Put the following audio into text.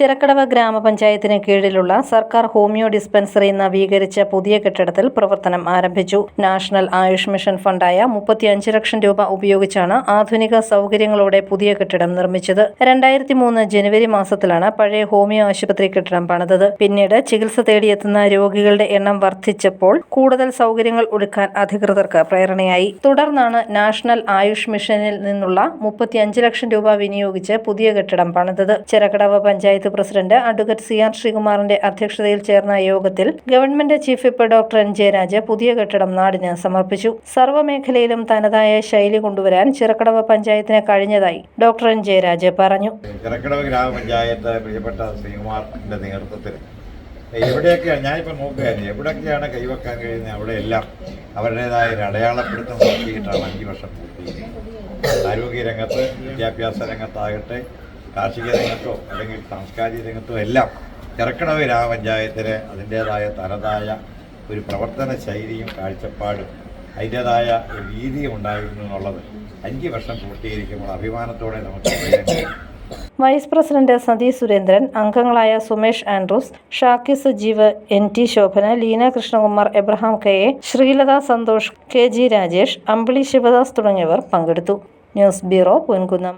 ചിറക്കടവ് ഗ്രാമപഞ്ചായത്തിന് കീഴിലുള്ള സർക്കാർ homeo dispensary നവീകരിച്ച പുതിയ കെട്ടിടത്തിൽ പ്രവർത്തനം ആരംഭിച്ചു. നാഷണൽ ആയുഷ് മിഷൻ ഫണ്ടായ മുപ്പത്തിയഞ്ച് ലക്ഷം രൂപ ഉപയോഗിച്ചാണ് ആധുനിക സൗകര്യങ്ങളോടെ പുതിയ കെട്ടിടം നിർമ്മിച്ചത്. രണ്ടായിരത്തി മൂന്ന് ജനുവരി മാസത്തിലാണ് പഴയ ഹോമിയോ ആശുപത്രി കെട്ടിടം പണിതത്. പിന്നീട് ചികിത്സ തേടിയെത്തുന്ന രോഗികളുടെ എണ്ണം വർദ്ധിച്ചപ്പോൾ കൂടുതൽ സൗകര്യങ്ങൾ ഒരുക്കാൻ അധികൃതർക്ക് പ്രേരണയായി. തുടർന്നാണ് നാഷണൽ ആയുഷ് മിഷനിൽ നിന്നുള്ള മുപ്പത്തിയഞ്ച് ലക്ഷം രൂപ വിനിയോഗിച്ച് പുതിയ കെട്ടിടം പണിതത്. Chirakkadavu panchayat president advocate C R ശ്രീകുമാറിന്റെ അധ്യക്ഷതയിൽ ചേർന്ന യോഗത്തിൽ government chief whip doctor N Jayaraj പുതിയ കെട്ടിടം നാടിന് സമർപ്പിച്ചു. സർവമേഖലയിലും തനതായ ശൈലി കൊണ്ടുവരാൻ ചിറക്കടവ് പഞ്ചായത്തിന് കഴിഞ്ഞതായി ഡോക്ടർ എൻ ജയരാജ് പറഞ്ഞു. ചിറക്കടവ് ഗ്രാമപഞ്ചായത്ത് പ്രിയപ്പെട്ട ശ്രീകുമാറിന്റെ നേതൃത്വത്തിൽ എവിടെയൊക്കെയാണ് ഞാനിപ്പോൾ നോക്കുകയായിരുന്നു. എവിടെയൊക്കെയാണ് കൈവെക്കാൻ കഴിയുന്നത്? അവിടെയെല്ലാം അവരുടേതായ ഒരു അടയാളപ്പെടുത്തം നടത്തിയിട്ടാണ് അഞ്ച് വർഷം പൂർത്തിയിരിക്കുന്നത് ആരോഗ്യ രംഗത്ത് വിദ്യാഭ്യാസ രംഗത്താകട്ടെ കാർഷിക രംഗത്തോ അല്ലെങ്കിൽ സാംസ്കാരിക രംഗത്തോ എല്ലാം ചിറക്കടവ് ഗ്രാമപഞ്ചായത്തിന് അതിന്റേതായ തനതായ ഒരു പ്രവർത്തന ശൈലിയും കാഴ്ചപ്പാടും അതിന്റേതായ രീതിയും ഉണ്ടായിരുന്നു എന്നുള്ളത് അഞ്ച് വർഷം പൂർത്തീകരിക്കുമ്പോൾ അഭിമാനത്തോടെ നമുക്ക് വൈസ് പ്രസിഡന്റ് സതി സുരേന്ദ്രൻ അംഗങ്ങളായ Sumesh Andrews Shakki Sajeev N T Shobhana Leena Krishnakumar Abraham K A Sreelatha Santhosh K G Rajesh Ambili Sivadas തുടങ്ങിയവർ പങ്കെടുത്തു. News bureau Ponkunnam.